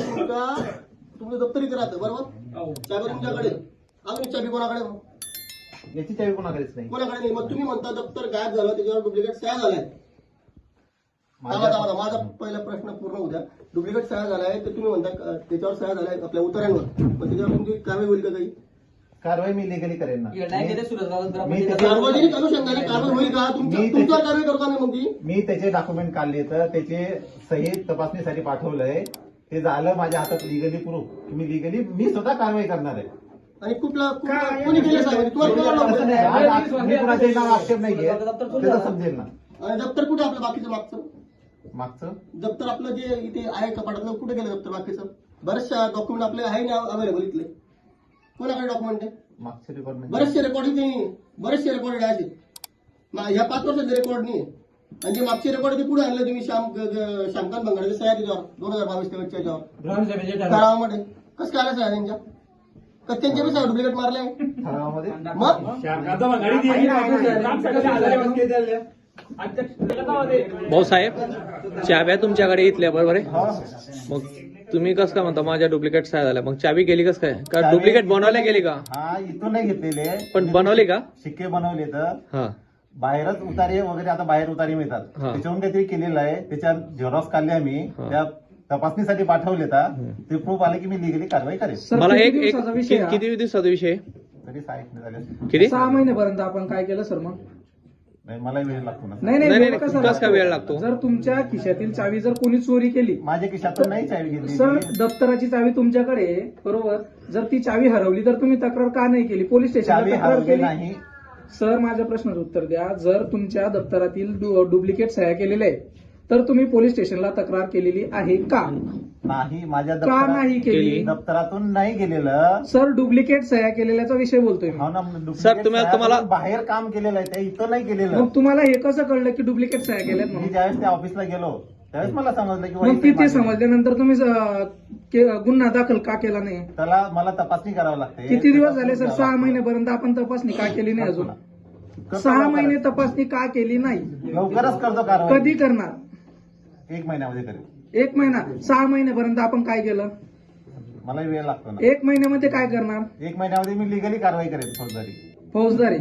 सांगा दप्तर इथे राहतं बरोबर? चाबी तुमच्याकडे. अजून चाबी कोणाकडे? याची चावी कोणाकडेच नाही. कोणाकडे नाही? मग तुम्ही म्हणता दप्तर गायब झालं त्याच्यावर डुप्लिकेट सह्या झालाय. थांबा थांबा. माझा पहिला प्रश्न पूर्ण होऊ द्या. डुप्लिकेट सह्या झालाय तर तुम्ही म्हणता त्याच्यावर सह्या झालाय आपल्या उतार्यांवर. मग त्याच्यावर तुमची कारवाई होईल का काही? कारवाई मी लिगली करेन ना. मी सार्वजनिक अनुषंगाने कारवाई होईल का? तुमच्या मी तुमच्यावर कारवाई करता नाही मग ती? मी त्याचे डॉक्युमेंट काढले तर त्याचे सही तपासणीसाठी पाठवलंय. ते झालं माझ्या हातात लिगली प्रूफ मी लिगली मी स्वतः कारवाई करणार आहे. आणि कुठला कुठला- कोणी केलं साहेब? तुम्हाला कोणाला असं नाही, लावलं? आज मी कुणाचे नाव आक्षेप नाहीये. त्याचं समजेल ना. आणि दप्तर कुठे आपलं बाकीचं मागचं? मागचं? दप्तर आपलं जे इथे आहे कपाटातलं कुठे गेलं दप्तर बाकीचं? बरेचशा डॉक्युमेंट आपले आहे ना अवेलेबल इथले. कोणाकडे डॉक्युमेंट आहे? मागचं रेकॉर्ड नाही. बरेचसे रेकॉर्डिंग नाही. बरेचसे रेकॉर्ड आहे असे. मा- ह्या पाच वर्षाचे रेकॉर्ड नाही आणि जे मागचे रेकॉर्ड ते पुढे आणले तुम्ही श्याम श्यामकांत बंगाडे सह्या त्याच्यावर दोन हजार बावीस तेवीसच्या याच्यावर. ग्रामसभेचे ठराव. ठरावामध्ये. कसं काय आलं सह्या त्यांच्या का त्यांचे बी डुप्लिकेट मारले ठरावामध्ये. मग? भाऊ साहेब चाव्या तुमच्याकडे इथल्या बरोबर आहे? हा. मग तुम्ही कसं काय म्हणता माझ्या डुप्लिकेट काय झाल्या. मग चावी गेली कसं काय? का डुप्लिकेट बनवल्या गेली का? हा इथून नाही घेतलेले पण बनवली का? शिक्के बनवले तर हा. बाहेरच उतारे वगैरे आता बाहेर उतारे मिळतात. हा. त्याच्यावरून काहीतरी केलेलं आहे. त्याच्या झेरॉक्स काढले आम्ही हा. त्या तपासणीसाठी पाठवले तर ते प्रूफ आले की मी लिगली कारवाई करेन मला एक एक कि- किती दिवसाचा विषय? आहे? तरी झाले. किती? सहा महिन्यापर्यंत आपण काय केलं सर मग? नाही मला वेळ लागतो ना नाही नाही, नाही नाही, कसं कसं काय वेळ लागतो? जर तुमच्या खिशातील चावी जर कोणी चोरी केली माझ्या खिशातून नाही चावी सर घेतली दप्तराची चावी तुमच्याकडे आहे, बरोबर? जर ती चावी हरवली तर तुम्ही तक्रार का नाही केली? पोलीस चावी स्टेशनला तक्रार हरवली केली? नाही. सर माझ्या प्रश्नाचं उत्तर द्या. जर तुमच्या दप्तरातील डु- डुप्लिकेट सह्या केलेल्या तर तुम्ही पोलीस स्टेशनला तक्रार केलेली आहे का? नाही माझ्या का नाही केली? दप्तरातून नाही गेलेलं सर डुप्लिकेट सह्या केलेल्याचा विषय बोलतोय मी. हो ना सर, तुम्ही- तुम्हाला- बाहेर काम केलेलं आहे ते इथं नाही केलेलं. मग तुम्हाला हे कसं कळलं की डुप्लिकेट सह्या केल्यात मी म्हणून? ज्यावेळेस त्या ऑफिसला गेलो त्यावेळेस मला समजलं की मग वैयक्तिक तिथे समजल्यानंतर तुम्ही अं, के- गुन्हा दाखल का केला नाही? त्याला मला तपासणी करावी लागते. किती दिवस झाले सर? सहा महिन्यापर्यंत आपण तपासणी का केली नाही अजून. करतो सहा लवकरच. महिने तपासणी का केली नाही? लवकरच करतो कारवाई. कधी करणार? एक महिन्यामध्ये करेल. एक महिना? सहा महिन्यापर्यंत आपण काय केलं? मला वेळ लागतो ना. एक महिन्यामध्ये काय करणार? एक महिन्यामध्ये मी लिगली कारवाई करेल फौजदारी. फौजदारी.